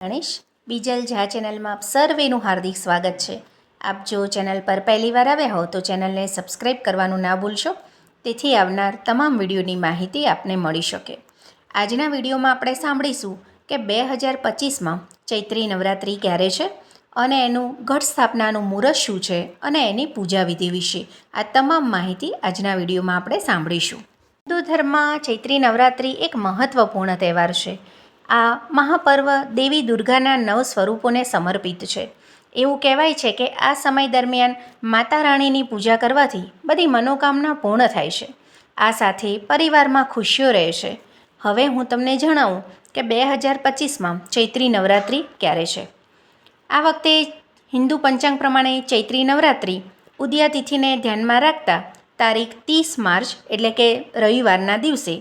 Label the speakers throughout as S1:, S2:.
S1: ગણેશ બીજલ ઝા ચેનલમાં આપ સર્વેનું હાર્દિક સ્વાગત છે. આપ જો ચેનલ પર પહેલીવાર આવ્યા હો તો ચેનલને સબસ્ક્રાઈબ કરવાનું ના ભૂલશો, તેથી આવનાર તમામ વિડીયોની માહિતી આપને મળી શકે. આજના વિડીયોમાં આપણે સાંભળીશું કે બે હજાર પચીસમાં ચૈત્રી નવરાત્રિ ક્યારે છે અને એનું ઘટ સ્થાપનાનું મુહૂર્ત શું છે અને એની પૂજા વિધિ વિશે આ તમામ માહિતી આજના વિડીયોમાં આપણે સાંભળીશું. હિન્દુ ધર્મમાં ચૈત્રી નવરાત્રિ એક મહત્ત્વપૂર્ણ તહેવાર છે. આ મહાપર્વ દેવી દુર્ગાના નવ સ્વરૂપોને સમર્પિત છે. એવું કહેવાય છે કે આ સમય દરમિયાન માતા રાણીની પૂજા કરવાથી બધી મનોકામના પૂર્ણ થાય છે. આ સાથે પરિવારમાં ખુશીઓ રહે છે. હવે હું તમને જણાવું કે બે હજાર પચીસમાં ચૈત્રી નવરાત્રિ ક્યારે છે. આ વખતે હિન્દુ પંચાંગ પ્રમાણે ચૈત્રી નવરાત્રિ ઉદયા તિથિને ધ્યાનમાં રાખતા તારીખ ત્રીસ માર્ચ એટલે કે રવિવારના દિવસે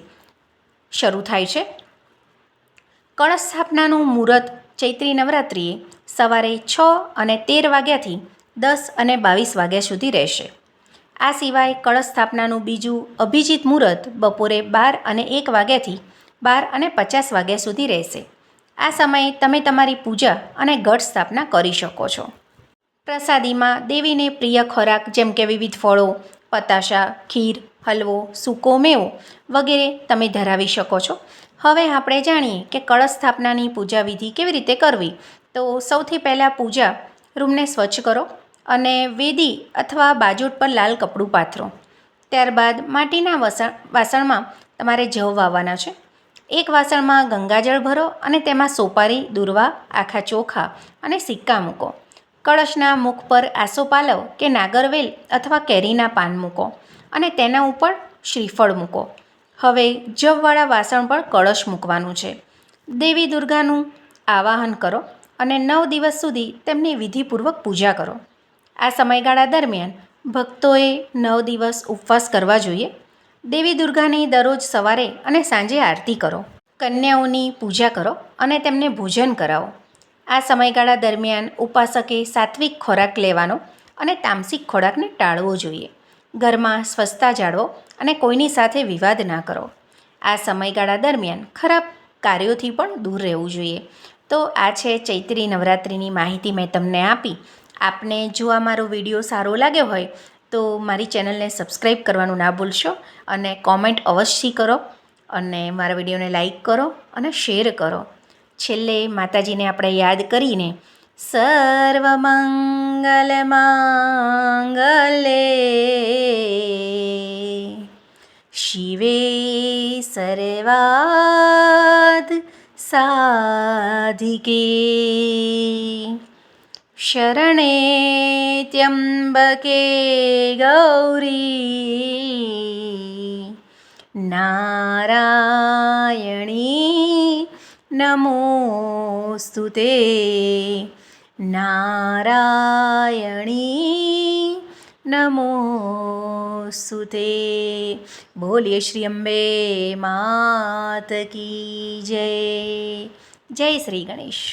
S1: શરૂ થાય છે. કળશ સ્થાપનાનું મુહૂર્ત ચૈત્રી નવરાત્રિએ સવારે છ અને તેર વાગ્યાથી દસ અને બાવીસ વાગ્યા સુધી રહેશે. આ સિવાય કળશ સ્થાપનાનું બીજું અભિજીત મુહૂર્ત બપોરે બાર અને એક વાગ્યાથી બાર અને પચાસ વાગ્યા સુધી રહેશે. આ સમયે તમે તમારી પૂજા અને ઘટ સ્થાપના કરી શકો છો. પ્રસાદીમાં દેવીને પ્રિય ખોરાક જેમ કે વિવિધ ફળો પતાશા, ખીર, હલવો, સૂકો મેવો વગેરે તમે ધરાવી શકો છો. હવે આપણે જાણીએ કે કળશ સ્થાપનાની પૂજા વિધિ કેવી રીતે કરવી. તો સૌથી પહેલાં પૂજા રૂમને સ્વચ્છ કરો અને વેદી અથવા બાજોટ પર લાલ કપડું પાથરો. ત્યારબાદ માટીના વસણ, વાસણમાં તમારે જવ વાવવાના છે. એક વાસણમાં ગંગાજળ ભરો અને તેમાં સોપારી, દુર્વા, આખા ચોખા અને સિક્કા મૂકો. કળશના મુખ પર આસોપાલવ કે નાગરવેલ અથવા કેરીના પાન મૂકો અને તેના ઉપર શ્રીફળ મૂકો. હવે જવવાળા વાસણ પર કળશ મૂકવાનું છે. દેવી દુર્ગાનું આવાહન કરો અને નવ દિવસ સુધી તેમની વિધિપૂર્વક પૂજા કરો. આ સમયગાળા દરમિયાન ભક્તોએ નવ દિવસ ઉપવાસ કરવા જોઈએ. દેવી દુર્ગાની દરરોજ સવારે અને સાંજે આરતી કરો. કન્યાઓની પૂજા કરો અને તેમને ભોજન કરાવો. આ સમયગાળા દરમિયાન ઉપાસકે સાત્વિક ખોરાક લેવાનો અને તામસિક ખોરાકને ટાળવો જોઈએ. ઘરમાં સ્વચ્છતા જાળવો અને કોઈની સાથે વિવાદ ના કરો. આ સમયગાળા દરમિયાન ખરાબ કાર્યોથી પણ દૂર રહેવું જોઈએ. તો આ છે ચૈત્રી નવરાત્રિની માહિતી મેં તમને આપી. આપને જો આ મારો વીડિયો સારો લાગ્યો હોય, તો મારી ચેનલને સબસ્ક્રાઈબ કરવાનું ના ભૂલશો અને કોમેન્ટ અવશ્ય કરો અને મારા વિડીયોને લાઈક કરો અને શેર કરો. છેલ્લે માતાજીને આપણે યાદ કરીને સર્વમંગલ મંગલે. શિવે સર્વાદ સાધિકે. શરણે ત્યંબકે ગૌરી. નારાયણી નમોસ્તુ તે નારાયણી નમોસ્તુ તે બોલીએ શ્રી અંબે માત કી જય જય શ્રી ગણેશ